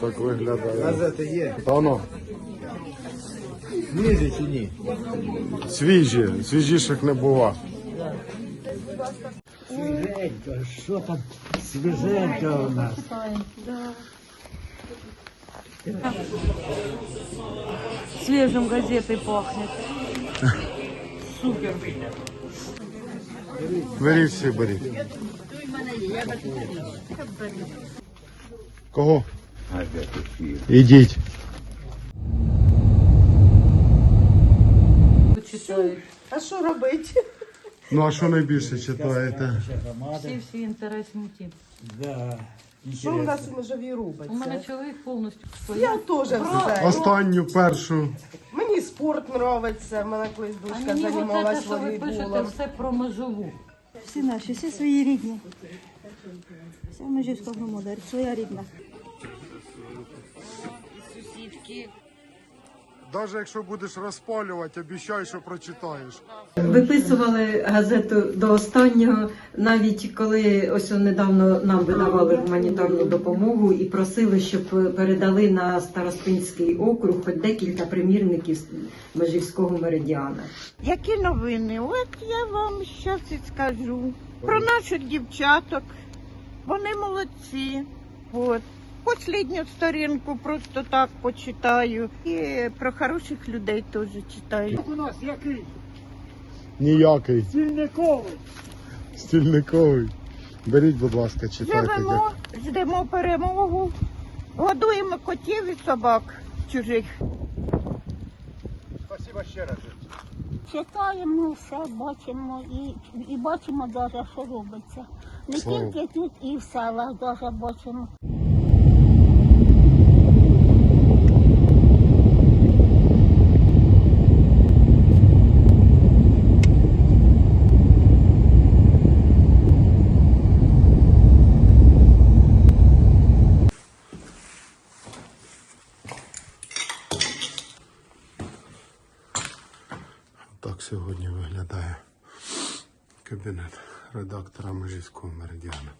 так виглядає. Газети є. Та воно, Свіжі чи ні? свіжі, свіжіших не бува. Свіженько, що там свіженько у нас? Свежим газетой пахнет. Супер. Беріть всі, беріть. Кого? Ідіть. А що робити? Ну а що найбільше читаєте? Всі всі інтересні ті. Да. Що у нас у межовій робиться? У мене чоловік повністю Я теж все. Останню першу. Мені спорт подобається. Мене колись А дочка мені те, що ви пишете, все про межову. Всі наші, всі свої рідні. Вся межівська громада, своя рідна. Навіть якщо будеш розпалювати, обіцяй, що прочитаєш. Виписували газету до останнього, навіть коли ось недавно нам видавали гуманітарну допомогу і просили, щоб передали на Старостинський округ хоч декілька примірників Межівського меридіана. Які новини? От я вам зараз і скажу. Про наших дівчаток. Вони молодці. От. Послідню сторінку просто так почитаю. І про хороших людей теж читаю. У нас який? Ніякий. Сільниковий. Стільниковий. Беріть, будь ласка, читайте. Живемо, ждемо перемогу, годуємо котів і собак чужих. Спасибо ще раз. Читаємо все, бачимо і, і бачимо даже, що робиться. Не Слава. тільки тут і в селах даже бачимо. Так сьогодні виглядає кабінет редактора Межівського меридіану.